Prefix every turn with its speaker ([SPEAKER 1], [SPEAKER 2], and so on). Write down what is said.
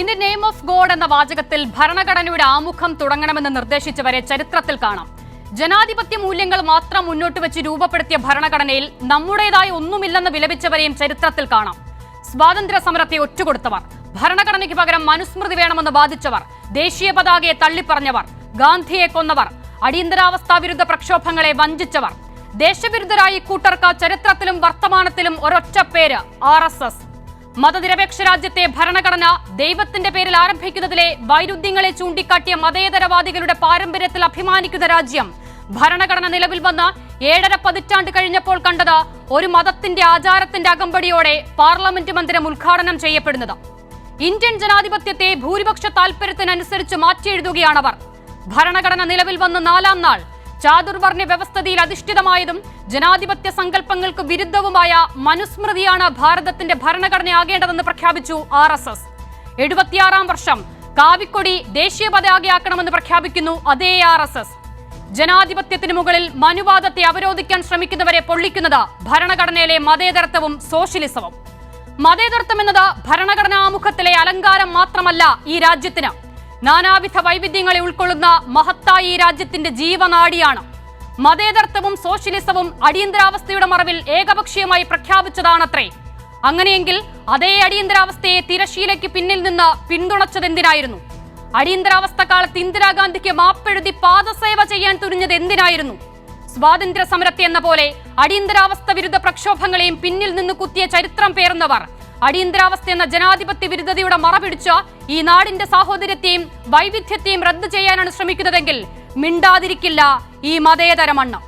[SPEAKER 1] In the name of God എന്ന വാചകത്തിൽ ഭരണഘടനയുടെ ആമുഖം തുടങ്ങണമെന്ന് നിർദ്ദേശിച്ചവരെ ചരിത്രത്തിൽ കാണാം. ജനാധിപത്യ മൂല്യങ്ങൾ മാത്രം മുന്നോട്ട് വെച്ച് രൂപപ്പെടുത്തിയ ഭരണഘടനയിൽ നമ്മുടേതായ ഒന്നുമില്ലെന്ന് വിലപിച്ചവരെയും ചരിത്രത്തിൽ കാണാം. സ്വാതന്ത്ര്യ സമരത്തെ ഒറ്റുകൊടുത്തവർ ഭരണഘടനയ്ക്ക് പകരം മനുസ്മൃതി വേണമെന്ന് വാദിച്ചവർ ദേശീയ പതാകയെ തള്ളിപ്പറഞ്ഞവർ ഗാന്ധിയെ കൊന്നവർ അടിയന്തരാവസ്ഥാ വിരുദ്ധ പ്രക്ഷോഭങ്ങളെ വഞ്ചിച്ചവർ ദേശവിരുദ്ധരായി കൂട്ടർക്ക് ചരിത്രത്തിലും വർത്തമാനത്തിലും ഒരൊറ്റ പേര് ആർ എസ് എസ്. മതനിരപേക്ഷ രാജ്യത്തെ ഭരണഘടന ദൈവത്തിന്റെ പേരിൽ ആരംഭിക്കുന്നതിലെ വൈരുദ്ധ്യങ്ങളെ ചൂണ്ടിക്കാട്ടിയ മതേതരവാദികളുടെ പാരമ്പര്യത്തിൽ അഭിമാനിക്കുന്ന രാജ്യം ഭരണഘടന നിലവിൽ വന്ന ഏഴര പതിറ്റാണ്ട് കഴിഞ്ഞപ്പോൾ കണ്ടത് ഒരു മതത്തിന്റെ ആചാരത്തിന്റെ അകമ്പടിയോടെ പാർലമെന്റ് മന്ദിരം ഉദ്ഘാടനം ചെയ്യപ്പെടുന്നത്. ഇന്ത്യൻ ജനാധിപത്യത്തെ ഭൂരിപക്ഷ താൽപര്യത്തിനനുസരിച്ച് മാറ്റിയെഴുതുകയാണവർ. ഭരണഘടന നിലവിൽ വന്ന നാലാം നാൾ ചാതുർവർണ വ്യവസ്ഥതയിൽ അധിഷ്ഠിതമായതും ജനാധിപത്യ സങ്കല്പങ്ങൾക്ക് വിരുദ്ധവുമായ മനുസ്മൃതിയാണ് ഭാരതത്തിന്റെ ഭരണഘടനയാകേണ്ടതെന്ന് പ്രഖ്യാപിച്ചു ആർ എസ് എസ്. എഴുപത്തിയാറാം വർഷം കാവിക്കൊടി ദേശീയ പതാകയാക്കണമെന്ന് പ്രഖ്യാപിക്കുന്നു അതേ ആർ എസ് എസ്. ജനാധിപത്യത്തിന് മുകളിൽ മനുവാദത്തെ അവരോധിക്കാൻ ശ്രമിക്കുന്നവരെ പൊള്ളിക്കുന്നത് ഭരണഘടനയിലെ മതേതരത്വവും സോഷ്യലിസവും. മതേതരത്വം എന്നത് ഭരണഘടനാമുഖത്തിലെ അലങ്കാരം മാത്രമല്ല ഈ രാജ്യത്തിന്. നാനാവിധ വൈവിധ്യങ്ങളെ ഉൾക്കൊള്ളുന്ന മഹത്തായ ഈ രാജ്യത്തിന്റെ ജീവനാടിയാണ്. മതേതരത്വവും സോഷ്യലിസവും അടിയന്തരാവസ്ഥയുടെ മറവിൽ ഏകപക്ഷീയമായി പ്രഖ്യാപിച്ചതാണത്രേ. അങ്ങനെയെങ്കിൽ അതേ അടിയന്തരാവസ്ഥയെ തിരശീലയ്ക്ക് പിന്നിൽ നിന്ന് പിന്തുണച്ചതെന്തിനായിരുന്നു? അടിയന്തരാവസ്ഥ കാലത്ത് ഇന്ദിരാഗാന്ധിക്ക് മാപ്പെഴുതി പാദസേവ ചെയ്യാൻ തുനിഞ്ഞത് എന്തിനായിരുന്നു? സ്വാതന്ത്ര്യ സമരത്തെ എന്ന പോലെ അടിയന്തരാവസ്ഥ വിരുദ്ധ പ്രക്ഷോഭങ്ങളെയും പിന്നിൽ നിന്ന് കുത്തിയ ചരിത്രം പേറുന്നവർ അടിയന്തരാവസ്ഥ എന്ന ജനാധിപത്യ വിരുദ്ധതയുടെ മറപിടിച്ച് ഈ നാടിന്റെ സാഹോദര്യത്തെയും വൈവിധ്യത്തെയും റദ്ദു ചെയ്യാനാണ് ശ്രമിക്കുന്നതെങ്കിൽ മിണ്ടാതിരിക്കില്ല ഈ മതേതര മണ്ണ്.